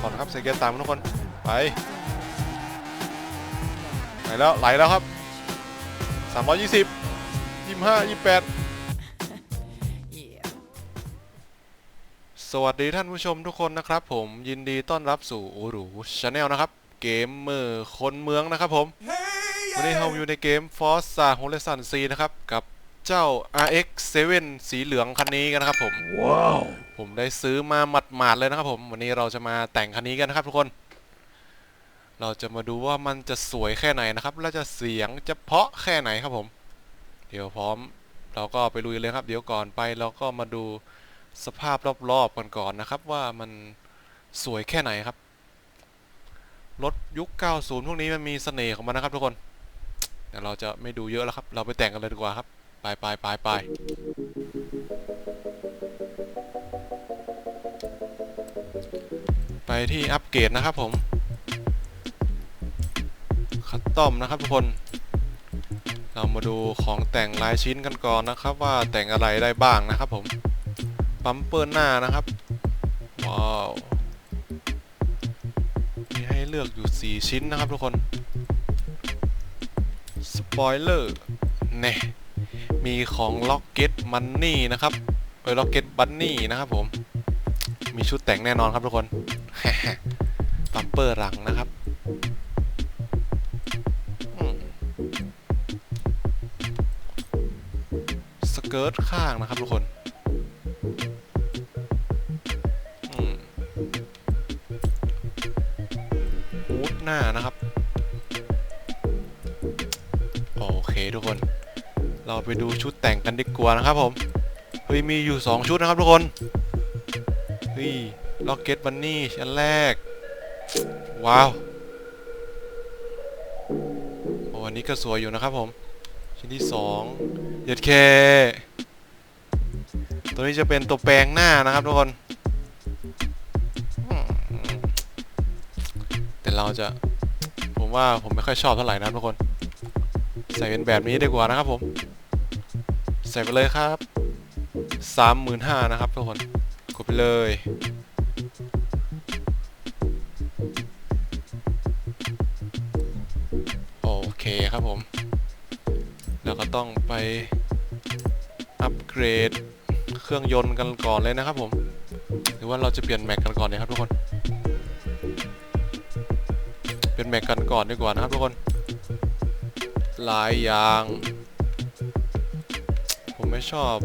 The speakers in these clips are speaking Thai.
ก่อนครับใส่เกียร์ตามทุกคน ไป ไหลแล้ว ไหลแล้วครับ 320 25 28 Yeah. สวัสดีท่านผู้ชมทุกคนนะครับผมยินดีต้อนรับสู่อูรูชาแนลนะครับ เกมเมอร์คนเมืองนะครับผม วันนี้เราอยู่ในเกม Forza Horizon 4 นะครับ กับ เจ้า RX7 สีเหลืองคันนี้กันนะครับผม ว้าว ผมได้ซื้อมาหมาดๆเลยนะครับผม วันนี้เราจะมาแต่งคันนี้กันนะครับทุกคน เราจะมาดูว่ามันจะสวยแค่ไหนนะครับ และจะเสียงจะเพราะแค่ไหนครับผม เดี๋ยวพร้อม เราก็ไปลุยเลยครับ เดี๋ยวก่อนไปเราก็มาดูสภาพรอบๆกันก่อนนะครับ ว่ามันสวยแค่ไหนครับ รถยุค 90 พวกนี้มันมีเสน่ห์ของมันนะครับทุกคนเดี๋ยวเราจะไม่ดูเยอะแล้วครับ เราไปแต่งกันเลยดีกว่าครับ ไปไปไปไปไปที่อัปเกรดนะครับผมคัสตอมนะครับทุกคน เรามาดูของแต่งลายชิ้นกันก่อนนะครับ ว่าแต่งอะไรได้บ้างนะครับผมปั๊มเปิลหน้านะครับว้าวมีให้เลือกอยู่ 4 ชิ้นนะครับทุกคน สปอยเลอร์เน่ มีของ Rocket Money นะครับเออ Rocket Bunny นะครับผมมีชุดแต่งแน่นอนครับทุกคนปัมเปอร์หลังนะครับสเกิร์ตข้างนะครับทุกคนฮูดหน้านะครับ โอเคทุกคน เราไปดูชุดแต่งกันดีกว่านะครับผม เฮ้ยมีอยู่ 2 ชุดนะครับทุกคน เฮ้ยล็อกเก็ตบันนี่ชั้นแรก ว้าวโอ้อันนี้ก็สวยอยู่นะครับผม ชิ้นที่2เย็ดเคตัวนี้จะเป็นตัวแปลงหน้านะครับทุกคน แต่เราจะ ผมว่าผมไม่ค่อยชอบเท่าไหร่นะทุกคน ใส่เป็นแบบนี้ดีกว่านะครับผม ส่ไปเลยครับสามหมื่นห้านะครับทุกคน กดไปเลย โอเคครับผม แล้วก็ต้องไปอัปเกรดเครื่องยนต์กันก่อนเลยนะครับผม หรือว่าเราจะเปลี่ยนแม็กกันก่อนดีครับทุกคน เป็นแม็กกันก่อนดีกว่านะครับทุกคน หลายอย่าง ผมไม่ชอบ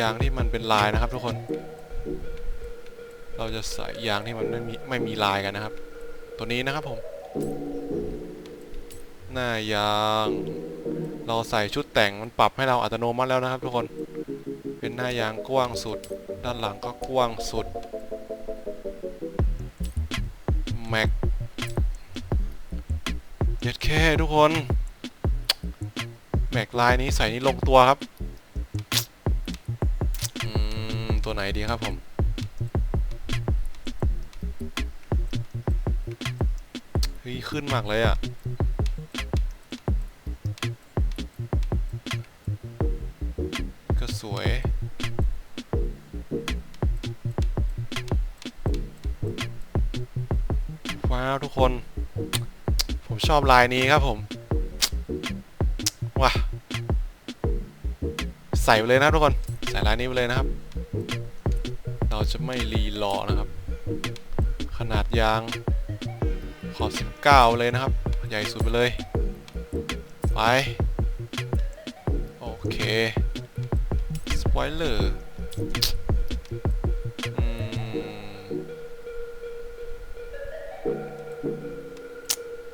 ยางที่มันเป็นลายนะครับทุกคน เราจะใส่ยางที่มันไม่มีไม่มีลายกันนะครับ ตัวนี้นะครับผม หน้ายาง เราใส่ชุดแต่งมันปรับให้เราอัตโนมัติแล้วนะครับทุกคน เป็นหน้ายางกว้างสุด ด้านหลังก็กว้างสุด แม็กเย็ดแค่ทุกคน แม็กลายนี้ใส่นี้ลงตัวครับ ตัวไหนดีครับผม เฮ้ย ขึ้นมากเลยอะ ก็สวยว้าวทุกคน ผมชอบลายนี้ครับผม ว้าใส่ไปเลยนะทุกคน ใส่ลายนี้ไปเลยนะครับ เราจะไม่รีรอนะครับ ขนาดยาง ขอบ 19 เลยนะครับ ใหญ่สุดไปเลย ไป โอเค สปอยเลอร์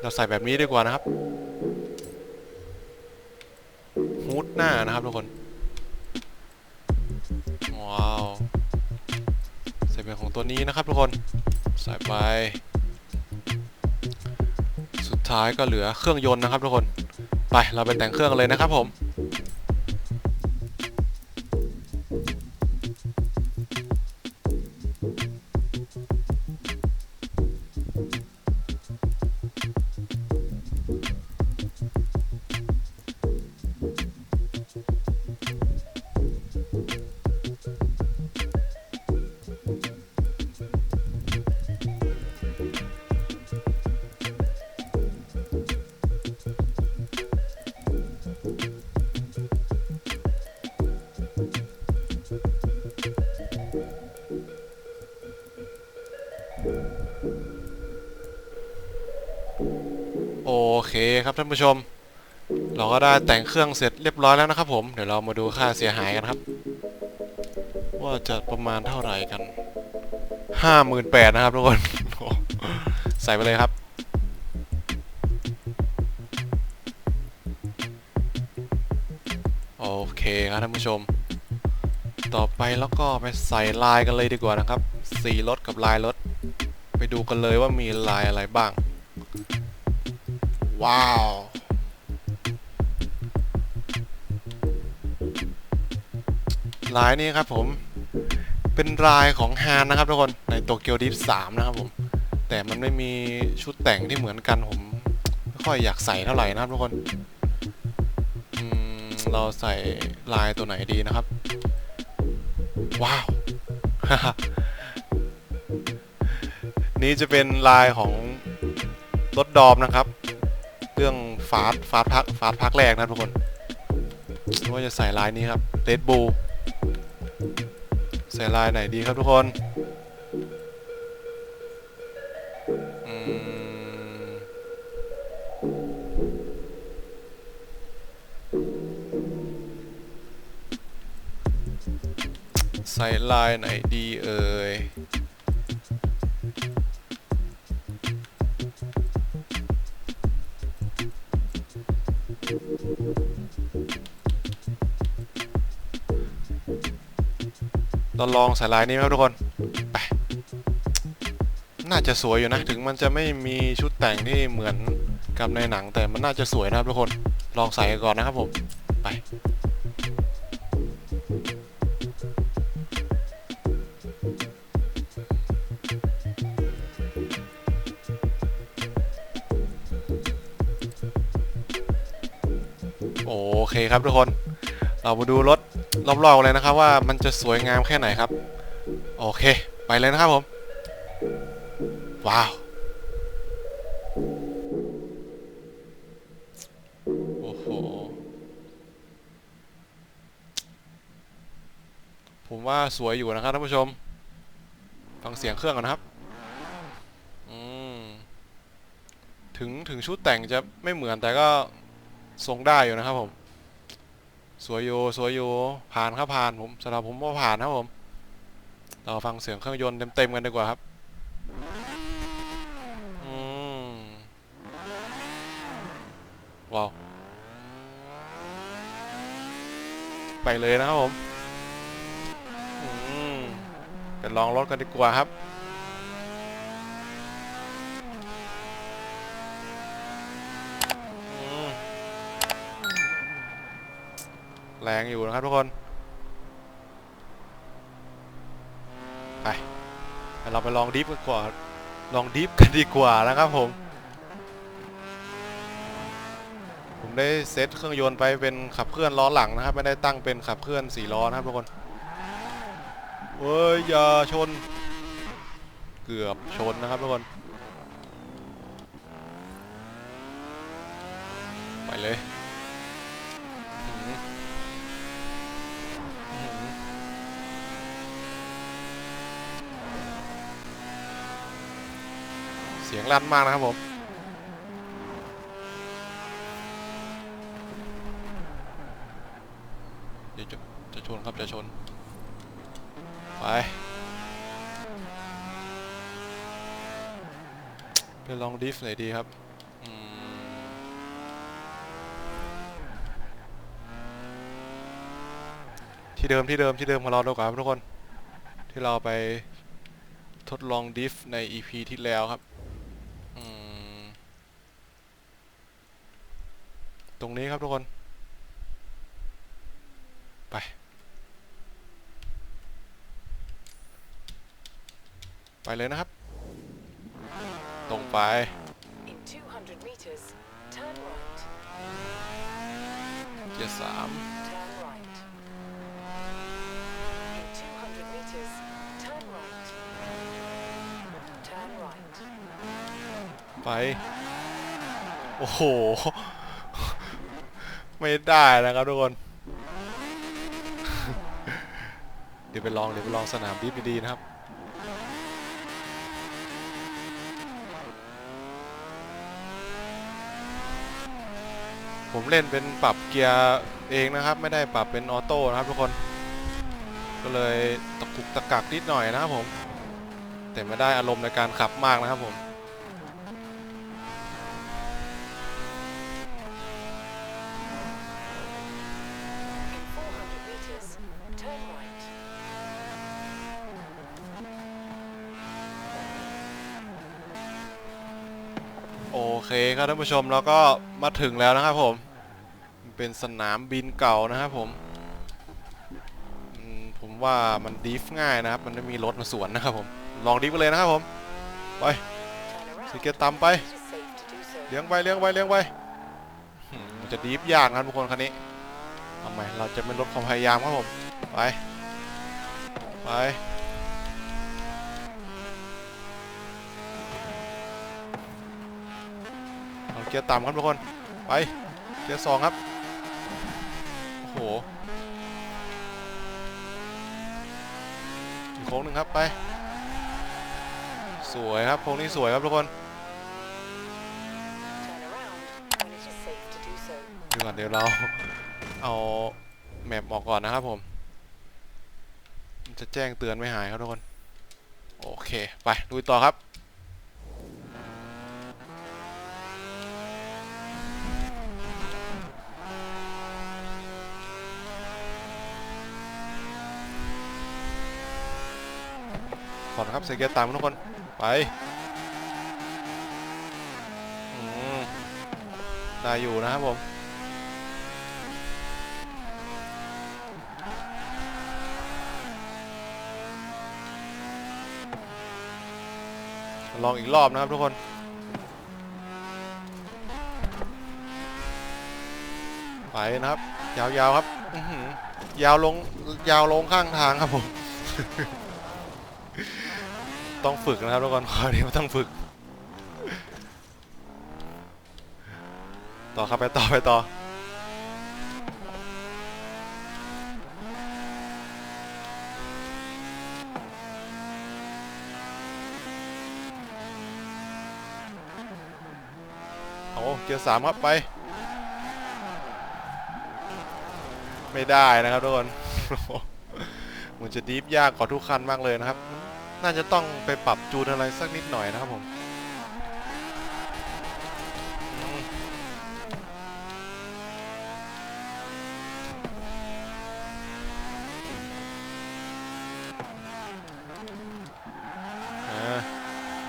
เราใส่แบบนี้ดีกว่านะครับ ฮูดหน้านะครับทุกคน ตัวนี้นะครับทุกคนใส่ไป สุดท้ายก็เหลือเครื่องยนต์นะครับทุกคน ไปเราไปแต่งเครื่องกันเลยนะครับผม ครับท่านผู้ชม เราก็ได้แต่งเครื่องเสร็จเรียบร้อยแล้วนะครับผม เดี๋ยวเรามาดูค่าเสียหายกันครับ ว่าจะประมาณเท่าไหร่กันห้าหมื่นแปดนะครับทุกคนใส่ไปเลยครับโอเคครับท่านผู้ชม ต่อไปแล้วก็ไปใส่ลายกันเลยดีกว่านะครับ สีรถกับลายรถ ไปดูกันเลยว่ามีลายอะไรบ้าง ว้าว ลายนี้ครับผม เป็นลายของฮานนะครับทุกคน ในโตเกียวดิฟ3นะครับผม แต่มันไม่มีชุดแต่งที่เหมือนกันผม ไม่ค่อยอยากใส่เท่าไหร่นะครับทุกคนเราใส่ลายตัวไหนดีนะครับ ว้าว นี่จะเป็นลายของรถดอมนะครับ เรื่องฟาสฟาสพักฟาสพักแรกนะทุกคนว่าจะใส่ลายนี้ครับเ d ดบูใส่ลายไหนดีครับทุกคนใส่ลายไหนดีเอ่ย เราลองใส่ลายนี้ไหมครับทุกคน ไป น่าจะสวยอยู่นะ ถึงมันจะไม่มีชุดแต่งที่เหมือนกับในหนัง แต่มันน่าจะสวยนะครับทุกคน ลองใส่ก่อนนะครับผม ไป โอเคครับทุกคน เรามาดูรถรอบๆเลยนะครับ ว่ามันจะสวยงามแค่ไหนครับ โอเค ไปเลยนะครับผม ว้าวโอ้โหผมว่าสวยอยู่นะครับท่านผู้ชมฟังเสียงเครื่องก่อนนะครับอืมถึงถึงชุดแต่งจะไม่เหมือนแต่ก็ ทรงได้อยู่นะครับผม สวยอยู่สวยอยู่ผ่านครับผ่านผมสำหรับผมว่าผ่านครับผม เราฟังเสียงเครื่องยนต์เต็มๆกันดีกว่าครับอืมว้าว ไปเลยนะครับผมอืมไปลองรถกันดีกว่าครับ อืม แรงอยู่นะครับทุกคน ไปเราไปลองดิฟกันก่อนลองดิฟกันดีกว่านะครับผม ผมได้เซตเครื่องยนต์ไปเป็นขับเคลื่อนล้อหลังนะครับ ไม่ได้ตั้งเป็นขับเคลื่อนสี่ล้อนะครับทุกคนเว้ยอย่าชน เกือบชนนะครับทุกคน ไปเลยอื้อหืออื้อหือเสีย งลั่นมากนะครับผมเดี๋ยวจะจะชนครับจะชน ไปไปลองดิฟหน่อยดีครับที่เดิมที่เดิมที่เดิมของเราดีกว่าครับทุกคน ที่เราไปทดลองดิฟใน EP ที่แล้วครับอืมต รงนี้ครับทุกคน ไป ไปเลยนะครับ ตรงไป In 200 meters, turn right. เกียร์สาม Turn right. In 200 meters, turn right. Turn right. ไป โอ้โห ไม่ได้นะครับทุกคน เดี๋ยวไปลองเดี๋ยวไปลองสนามดิฟดีนะครับ ผมเล่นเป็นปรับเกียร์เองนะครับ ไม่ได้ปรับเป็นออโต้นะครับทุกคน ก็เลยตะกุกตะกักนิดหน่อยนะครับผม แต่ไม่ได้อารมณ์ในการขับมากนะครับผม เคครับท่านผู้ชมเราก็มาถึงแล้วนะครับผมเป็นสนามบินเก่านะครับผมผมว่ามันดีฟง่ายนะครับ มันไม่มีรถมาสวนนะครับผมลองดีฟกันเลยนะครับผมไปสเก็ตตามไปเลี้ยงไปเลี้ยงไปเลี้ยงไปมันจะดีฟยากนะทุกคนคันนี้ทำไมเราจะไม่ลดความพยายามครับผมไปไป เอาเกียร์ต่ำครับทุกคน ไป เกียร์สองครับ โอ้โหอีกโค้งหนึ่งครับไป สวยครับโค้งนี้สวยครับทุกคนเดี๋ยวก่อนเดี๋ยวเรา เอาแมปออกก่อนนะครับผมจะแจ้งเตือนไม่หายครับทุกคน โอเค ไปดูต่อครับ ก่อนครับเซเกียตามทุกคน ไปได้อยู่นะครับผมลองอีกรอบนะครับทุกคนไปนะครับ ยาวๆครับยาวลงยาวลงข้างทางครับผม ต้องฝึกนะครับทุกคนขอเดียวต้องฝึก ต่อครับไปต่อไปต่อเอาเกียร์สามครับไป ไม่ได้นะครับทุกคน มันจะดีฟยากกว่าทุกคันมากเลยนะครับ น่าจะต้องไปปรับจูนอะไรสักนิดหน่อยนะครับผม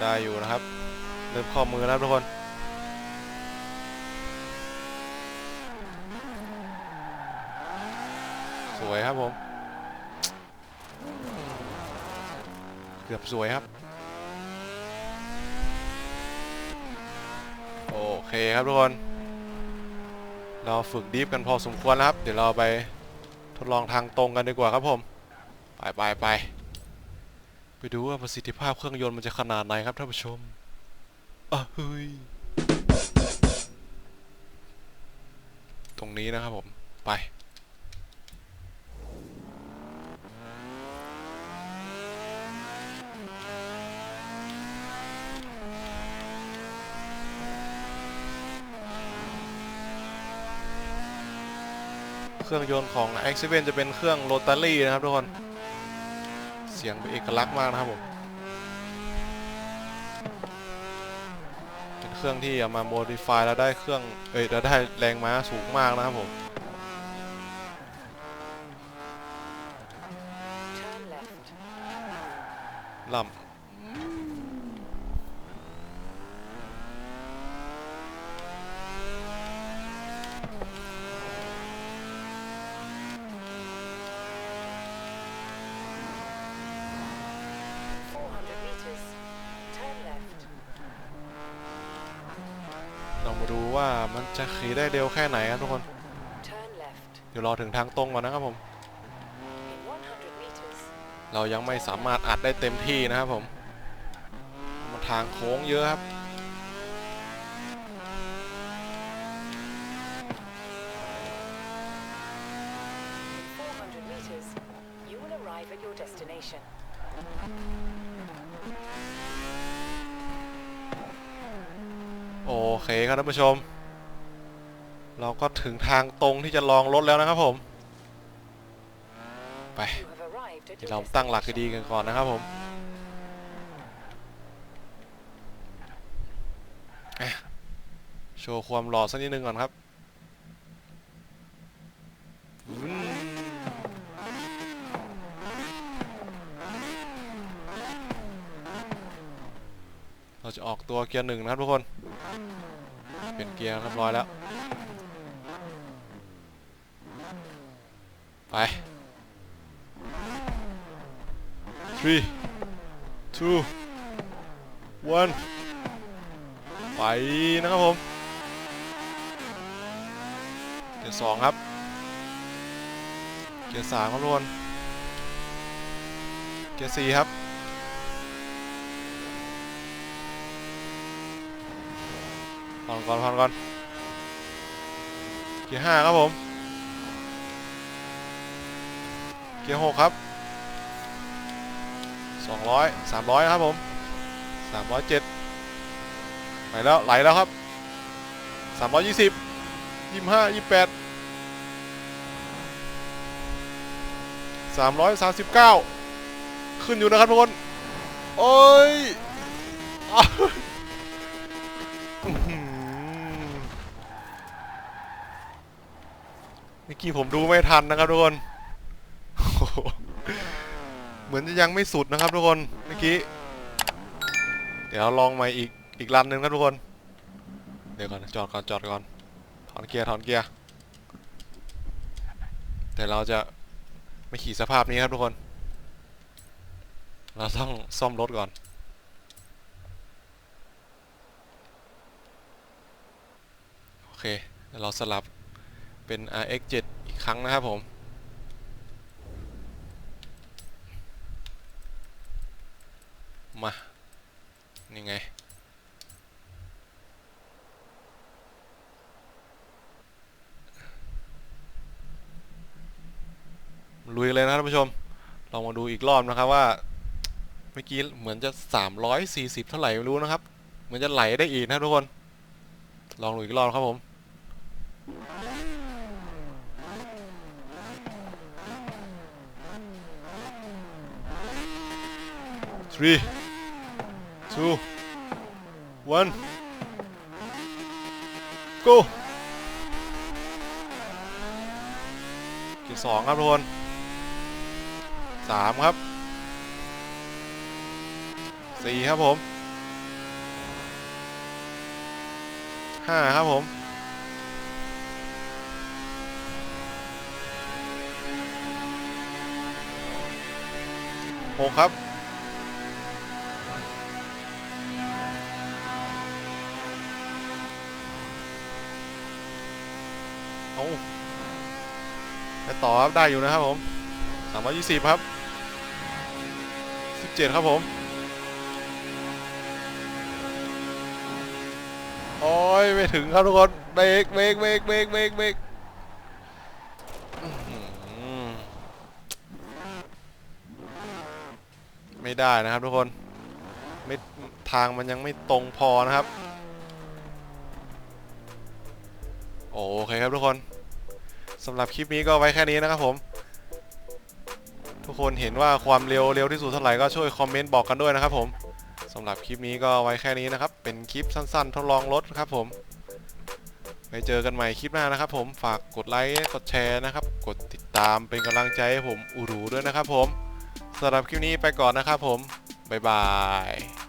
ได้อยู่นะครับ เริ่มข้อมือแล้วทุกคนสวยครับผม เกือบสวยครับ โอเคครับทุกคน เราฝึกดีฟกันพอสมควรแล้วครับ เดี๋ยวเราไปทดลองทางตรงกันดีกว่าครับผม ไปไปไปไปดูว่าประสิทธิภาพเครื่องยนต์มันจะขนาดไหนครับท่านผู้ชมอะเฮ้ย ตรงนี้นะครับผม ไป เครื่องยนต์ของ x 7จะเป็นเครื่องโรตารี่นะครับทุกคน เสียงเป็นเอกลักษณ์มากนะครับผม เป็นเครื่องที่เอามา modify แล้วได้เครื่อง เอ้ยแล้วได้แรงม้าสูงมากนะครับผมล่400 meters, turn left. ำลองมาดู ว่ามันจะขี่ได้เร็วแค่ไหนครับทุกคน Turn left. เดี๋ยวรอถึงทางตรงก่อนนะครับผม In 100 meters, เรายังไม่สามารถอัดได้เต็มที่นะครับผม มันทางโค้งเยอะครับ โอเคครับท่านผู้ชม เราก็ถึงทางตรงที่จะลองรถแล้วนะครับผม ไปเดี๋ยวเราตั้งหลักดีกันก่อนนะครับผมโชว์ความหล่อสักนิดนึงก่อนครับเราจะออกตัวเกียร์หนึ่งนะครับทุกคน เป็นเกียร์เรียบร้อยแล้ว ไป three two one ไปนะครับผมเกียร์สองครับ เกียร์สามครับทุกคนเกียร์สี่ครับผ่อน ก่อนผ่อนก่อนเกียร์ห้าครับผม เกียร์หกครับสองร้อยสามร้อยครับผมสามร้อยเจ็ดไปแล้วไหลแล้วครับสามร้อยยี่สิบยี่ห้ายี่แปดสามร้อยสามสิบเก้าขึ้นอยู่นะครับทุกคน โอ้ยอ้าวอื้อหือ เมื่อกี้ผมดูไม่ทันนะครับทุกคน เหมือนจะยังไม่สุดนะครับทุกคนเมื่อกี้ เดี๋ยวลองใหม่อีกอีกรันหนึ่งครับทุกคน เดี๋ยวก่อนจอดก่อนจอดก่อนถอนเกียร์ถอนเกียร์แต่เราจะไม่ขี่สภาพนี้ครับทุกคน เราต้องซ่อมรถก่อนโอเคเดี๋ยวเราสลับ เป็น RX7 อีกครั้งนะครับผมมานี่ไง ลุยเลยนะครับท่านผู้ชม ลองมาดูอีกรอบนะครับว่า เมื่อกี้เหมือนจะ 340 เท่าไหร่ไม่รู้นะครับ เหมือนจะไหลได้อีกนะทุกคน ลองดูอีกรอบครับผม three two one go เกียร์สองครับทุกคนสามครับสี่ครับผมห้าครับผมหกครับ ต่อครับได้อยู่นะครับผมสามร้อยยี่สิบครับสิบเจ็ดครับผมโอ้ยไม่ถึงครับทุกคนเบรกเบรกเบรกเบรกเบรกเบรกไม่ได้นะครับทุกคนไม่ทางมันยังไม่ตรงพอนะครับ โอเคครับทุกคน สำหรับคลิปนี้ก็ไว้แค่นี้นะครับผม ทุกคนเห็นว่าความเร็วเร็วที่สุดเท่าไหร่ก็ช่วยคอมเมนต์บอกกันด้วยนะครับผมสำหรับคลิปนี้ก็ไว้แค่นี้นะครับ เป็นคลิปสั้นๆ ทดลองรถครับผมไปเจอกันใหม่คลิปหน้านะครับผมฝากกดไลค์กดแชร์นะครับ กดติดตามเป็นกำลังใจให้ผมอูรูด้วยนะครับผมสำหรับคลิปนี้ไปก่อนนะครับผมบ๊ายบาย